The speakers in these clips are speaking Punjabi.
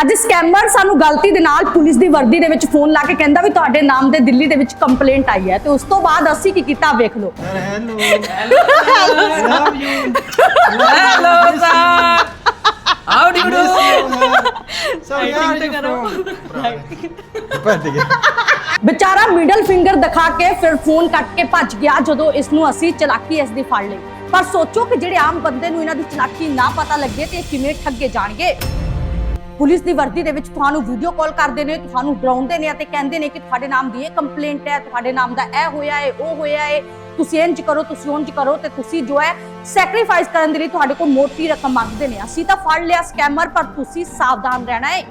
ਅੱਜ ਸਕੈਮਰ ਸਾਨੂੰ ਗਲਤੀ ਦੇ ਨਾਲ ਪੁਲਿਸ ਦੀ ਵਰਦੀ ਦੇ ਵਿੱਚ ਫੋਨ ਲਾ ਕੇ ਕਹਿੰਦਾ ਵੀ ਤੁਹਾਡੇ ਨਾਮ ਦੇ ਦਿੱਲੀ ਦੇ ਵਿੱਚ ਕੰਪਲੇਂਟ ਆਈ ਹੈ ਤੇ ਉਸ ਤੋਂ ਬਾਅਦ ਅਸੀਂ ਕੀ ਕੀਤਾ ਵੇਖ ਲਓ। ਗਿਆ ਵਿਚਾਰਾ ਮਿਡਲ ਫਿੰਗਰ ਦਿਖਾ ਕੇ ਫਿਰ ਫੋਨ ਕੱਟ ਕੇ ਭੱਜ ਗਿਆ ਜਦੋਂ ਇਸ ਨੂੰ ਅਸੀਂ ਚਲਾਕੀ ਇਸ ਦੀ ਫੜ ਲਈ। ਪਰ ਸੋਚੋ ਕਿ ਜਿਹੜੇ ਆਮ ਬੰਦੇ ਨੂੰ ਇਹਨਾਂ ਦੀ ਚਲਾਕੀ ਨਾ ਪਤਾ ਲੱਗੇ ਤੇ ਇਹ ਕਿਵੇਂ ਠੱਗੇ ਜਾਣਗੇ। ਪੁਲਿਸ ਦੀ ਵਰਦੀ ਦੇ ਵਿੱਚ ਤੁਹਾਨੂੰ ਵੀਡੀਓ ਕਾਲ ਕਰਦੇ ਨੇ, ਤੁਹਾਨੂੰ ਡਰਾਉਂਦੇ ਨੇ ਅਤੇ ਕਹਿੰਦੇ ਨੇ ਕਿ ਤੁਹਾਡੇ ਨਾਮ ਦੀ ਇਹ ਕੰਪਲੇਂਟ ਹੈ, ਤੁਹਾਡੇ ਨਾਮ ਦਾ ਇਹ ਹੋਇਆ ਹੈ, ਉਹ ਹੋਇਆ ਹੈ। ਤੁਸੀਂ ਇੰਜ ਕਰੋ, ਤੁਸੀਂ ਉਂਝ ਕਰੋ ਤੇ ਤੁਸੀਂ ਜੋ ਹੈ ਸੈਕਰੀਫਾਈਸ ਕਰਨ ਦੇ ਲਈ ਤੁਹਾਡੇ ਕੋਲ ਮੋਟੀ ਰਕਮ ਮੰਗਦੇ ਨੇ। ਅਸੀਂ ਤਾਂ ਫੜ ਲਿਆ ਸਕੈਮਰ ਪਰ ਤੁਸੀਂ ਸਾਵਧਾਨ ਰਹਿਣਾ ਹੈ।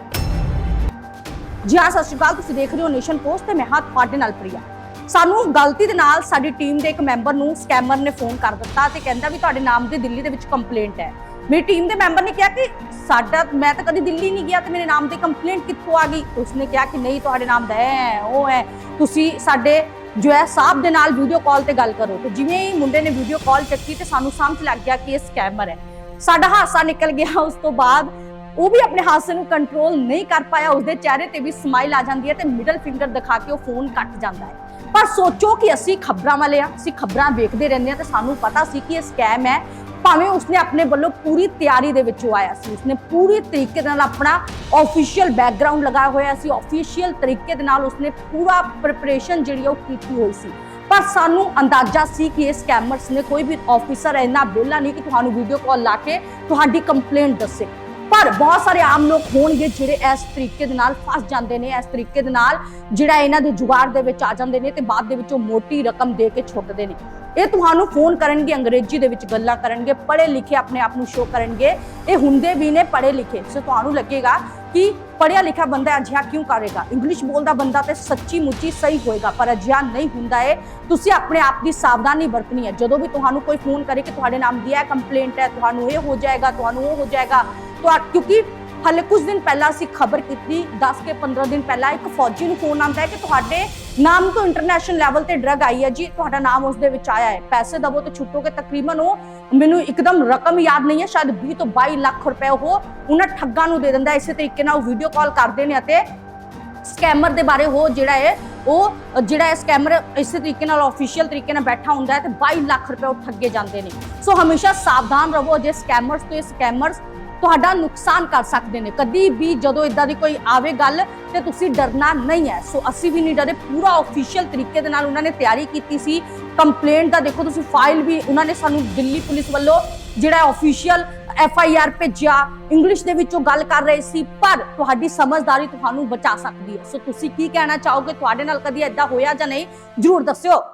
ਜੀ ਹਾਂ, ਸਤਿ ਸ਼੍ਰੀ ਅਕਾਲ, ਤੁਸੀਂ ਦੇਖ ਰਹੇ ਹੋ ਨੇਸ਼ਨ ਪੋਸਟ ਤੇ ਮੈਂ ਹਾਂ ਤੁਹਾਡੇ ਨਾਲ ਪ੍ਰਿਆ। ਸਾਨੂੰ ਗਲਤੀ ਦੇ ਨਾਲ ਸਾਡੀ ਟੀਮ ਦੇ ਇੱਕ ਮੈਂਬਰ ਨੂੰ ਸਕੈਮਰ ਨੇ ਫੋਨ ਕਰ ਦਿੱਤਾ ਤੇ ਕਹਿੰਦਾ ਵੀ ਤੁਹਾਡੇ ਨਾਮ ਦੀ ਦਿੱਲੀ ਦੇ ਵਿੱਚ ਕੰਪਲੇਂਟ ਹੈ। ਮੇਰੀ ਟੀਮ ਦੇ ਮੈਂਬਰ ਨੇ ਕਿਹਾ ਕਿ ਸਾਡਾ ਮੈਂ ਤਾਂ ਕਦੀ ਦਿੱਲੀ ਨਹੀਂ ਗਿਆ ਤੇ ਮੇਰੇ ਨਾਮ ਦੀ ਕੰਪਲੇਂਟ ਕਿੱਥੋਂ ਆ ਗਈ? ਉਸਨੇ ਕਿਹਾ ਕਿ ਨਹੀਂ, ਤੁਹਾਡੇ ਨਾਮ ਦਾ ਹੈ ਉਹ ਹੈ ਤੁਸੀਂ ਸਾਡੇ ਜੋ ਹੈ ਸਾਹਿਬ ਦੇ ਨਾਲ ਵੀਡੀਓ ਕਾਲ ਤੇ ਗੱਲ ਕਰੋ। ਤੇ ਜਿਵੇਂ ਹੀ ਮੁੰਡੇ ਨੇ ਵੀਡੀਓ ਕਾਲ ਚੱਕੀ ਤੇ ਸਾਨੂੰ ਸਮਝ ਲੱਗ ਗਿਆ ਕਿ ਇਹ ਸਕੈਮਰ ਹੈ। ਸਾਡਾ ਹਾਸਾ ਨਿਕਲ ਗਿਆ ਉਸ ਤੋਂ ਬਾਅਦ। ਉਹ ਵੀ ਆਪਣੇ ਹਾਸੇ ਨੂੰ ਕੰਟਰੋਲ ਨਹੀਂ ਕਰ ਪਾਇਆ। ਉਸਦੇ ਚਿਹਰੇ ਤੇ ਵੀ ਸਮਾਈਲ ਆ ਜਾਂਦੀ ਹੈ ਤੇ ਮਿਡਲ ਫਿੰਗਰ ਦਿਖਾ ਕੇ ਉਹ ਫੋਨ ਕੱਟ ਜਾਂਦਾ ਹੈ। ਪਰ ਸੋਚੋ ਕਿ ਅਸੀਂ ਖਬਰਾਂ ਵਾਲੇ ਆ ਅਸੀਂ ਖਬਰਾਂ ਵੇਖਦੇ ਰਹਿੰਦੇ ਆ ਤੇ ਸਾਨੂੰ ਪਤਾ ਸੀ ਕਿ ਇਹ ਸਕੈਮ ਹੈ। ਭਾਵੇਂ ਉਸਨੇ ਆਪਣੇ ਵੱਲੋਂ ਪੂਰੀ ਤਿਆਰੀ ਦੇ ਵਿੱਚੋਂ ਆਇਆ ਸੀ, ਉਸਨੇ ਪੂਰੀ ਤਰੀਕੇ ਨਾਲ ਆਪਣਾ ਆਫੀਸ਼ੀਅਲ ਬੈਕਗ੍ਰਾਉਂਡ ਲਗਾਇਆ ਹੋਇਆ ਸੀ ਆਫੀਸ਼ੀਅਲ ਤਰੀਕੇ ਦੇ ਨਾਲ ਉਸਨੇ ਪੂਰਾ ਪ੍ਰਿਪਰੇਸ਼ਨ ਜਿਹੜੀ ਉਹ ਕੀਤੀ ਹੋਈ ਸੀ। ਪਰ ਸਾਨੂੰ ਅੰਦਾਜ਼ਾ ਸੀ ਕਿ ਇਹ ਸਕੈਮਰਸ ਨੇ ਕੋਈ ਵੀ ਆਫੀਸਰ ਇੰਨਾ ਵਿਹਲਾ ਨਹੀਂ ਕਿ ਤੁਹਾਨੂੰ ਵੀਡੀਓ ਕਾਲ ਲਾ ਕੇ ਤੁਹਾਡੀ ਕੰਪਲੇਂਟ ਦੱਸੇ। ਪਰ ਬਹੁਤ ਸਾਰੇ ਆਮ ਲੋਕ ਹੋਣਗੇ ਜਿਹੜੇ ਇਸ ਤਰੀਕੇ ਦੇ ਨਾਲ ਫਸ ਜਾਂਦੇ ਨੇ, ਇਸ ਤਰੀਕੇ ਦੇ ਨਾਲ ਜਿਹੜਾ ਇਹਨਾਂ ਦੇ ਜੁਗਾੜ ਦੇ ਵਿੱਚ ਆ ਜਾਂਦੇ ਨੇ ਤੇ ਬਾਅਦ ਦੇ ਵਿੱਚ ਉਹ ਮੋਟੀ ਰਕਮ ਦੇ ਕੇ ਛੁੱਟਦੇ ਨੇ। ਇਹ ਤੁਹਾਨੂੰ ਫੋਨ ਕਰਨਗੇ, ਅੰਗਰੇਜ਼ੀ ਦੇ ਵਿੱਚ ਗੱਲਾਂ ਕਰਨਗੇ ਪੜ੍ਹੇ ਲਿਖੇ ਆਪਣੇ ਆਪ ਨੂੰ ਸ਼ੋ ਕਰਨਗੇ। ਇਹ ਹੁੰਦੇ ਵੀ ਨੇ ਪੜ੍ਹੇ ਲਿਖੇ ਸੋ ਤੁਹਾਨੂੰ ਲੱਗੇਗਾ ਕਿ ਪੜ੍ਹਿਆ ਲਿਖਿਆ ਬੰਦਾ ਅਜਿਹਾ ਕਿਉਂ ਕਰੇਗਾ? ਇੰਗਲਿਸ਼ ਬੋਲਦਾ ਬੰਦਾ ਤੇ ਸੱਚੀ ਮੁੱਚੀ ਸਹੀ ਹੋਏਗਾ, ਪਰ ਅਜਿਹਾ ਨਹੀਂ ਹੁੰਦਾ ਹੈ ਤੁਸੀਂ ਆਪਣੇ ਆਪ ਦੀ ਸਾਵਧਾਨੀ ਵਰਤਣੀ ਹੈ। ਜਦੋਂ ਵੀ ਤੁਹਾਨੂੰ ਕੋਈ ਫੋਨ ਕਰੇ ਕਿ ਤੁਹਾਡੇ ਨਾਮ ਦੀ ਇਹ ਕੰਪਲੇਂਟ ਹੈ, ਤੁਹਾਨੂੰ ਇਹ ਹੋ ਜਾਏਗਾ, ਤੁਹਾਨੂੰ ਉਹ ਹੋ ਜਾਏਗਾ, ਤੁਹਾ, ਕਿਉਂਕਿ ਹਾਲੇ ਕੁਝ ਦਿਨ ਪਹਿਲਾਂ ਅਸੀਂ ਖਬਰ ਕੀਤੀ 10 ਕੇ 15 ਦਿਨ ਪਹਿਲਾਂ ਇੱਕ ਫੌਜੀ ਨੂੰ ਫੋਨ ਆਉਂਦਾ ਹੈ ਕਿ ਤੁਹਾਡੇ ਨਾਮ ਤੋਂ ਇੰਟਰਨੈਸ਼ਨਲ ਲੈਵਲ ਤੇ ਡਰਗ ਆਈ ਹੈ ਜੀ, ਤੁਹਾਡਾ ਨਾਮ ਉਸ ਦੇ ਵਿੱਚ ਆਇਆ ਹੈ। ਪੈਸੇ ਦਵੋ ਤੇ ਛੁੱਟੋਗੇ, ਤਕਰੀਬਨ ਉਹ ਮੈਨੂੰ ਇੱਕਦਮ ਰਕਮ ਯਾਦ ਨਹੀਂ ਹੈ, ਸ਼ਾਇਦ 20 ਤੋਂ 22 ਲੱਖ ਰੁਪਏ ਉਹ ਉਹਨਾਂ ਠੱਗਾਂ ਨੂੰ ਦੇ ਦਿੰਦਾ ਇਸੇ ਤਰੀਕੇ ਨਾਲ ਉਹ ਵੀਡੀਓ ਕਾਲ ਕਰਦੇ ਨੇ ਅਤੇ ਸਕੈਮਰ ਦੇ ਬਾਰੇ ਉਹ ਜਿਹੜਾ ਹੈ, ਉਹ ਜਿਹੜਾ ਹੈ ਸਕੈਮਰ ਇਸੇ ਤਰੀਕੇ ਨਾਲ ਆਫੀਸ਼ੀਅਲ ਤਰੀਕੇ ਨਾਲ ਬੈਠਾ ਹੁੰਦਾ ਹੈ ਤੇ 22 ਲੱਖ ਰੁਪਏ ਉਹ ਠੱਗੇ ਜਾਂਦੇ ਨੇ। ਸੋ ਹਮੇਸ਼ਾ ਸਾਵਧਾਨ ਰਹੋ ਜੇ ਸਕੈਮਰਸ ਤੋਂ, ਇਹ ਸਕੈਮਰਸ ਤੁਹਾਡਾ ਨੁਕਸਾਨ ਕਰ ਸਕਦੇ ਨੇ। ਕਦੀ ਵੀ ਜਦੋਂ ਇਦਾਂ ਦੀ ਕੋਈ ਆਵੇ ਗੱਲ, ਤੇ ਤੁਸੀਂ ਡਰਨਾ ਨਹੀਂ ਹੈ। ਸੋ ਅਸੀਂ ਵੀ ਨਹੀਂ ਡਰੇ ਪੂਰਾ ਆਫੀਸ਼ੀਅਲ ਤਰੀਕੇ ਦੇ ਨਾਲ ਉਹਨਾਂ ਨੇ ਤਿਆਰੀ ਕੀਤੀ ਸੀ। ਕੰਪਲੇਂਟ ਦਾ ਦੇਖੋ ਤੁਸੀਂ ਫਾਈਲ ਵੀ ਉਹਨਾਂ ਨੇ ਸਾਨੂੰ ਦਿੱਲੀ ਪੁਲਿਸ ਵੱਲੋਂ ਜਿਹੜਾ ਆਫੀਸ਼ੀਅਲ ਐਫ ਆਈ ਆਰ ਭੇਜਿਆ। ਇੰਗਲਿਸ਼ ਦੇ ਵਿੱਚੋਂ ਗੱਲ ਕਰ ਰਹੇ ਸੀ, ਪਰ ਤੁਹਾਡੀ ਸਮਝਦਾਰੀ ਤੁਹਾਨੂੰ ਬਚਾ ਸਕਦੀ ਹੈ। ਸੋ ਤੁਸੀਂ ਕੀ ਕਹਿਣਾ ਚਾਹੋਗੇ? ਤੁਹਾਡੇ ਨਾਲ ਕਦੀ ਐਦਾਂ ਹੋਇਆ ਜਾਂ ਨਹੀਂ? ਜਰੂਰ ਦੱਸਿਓ।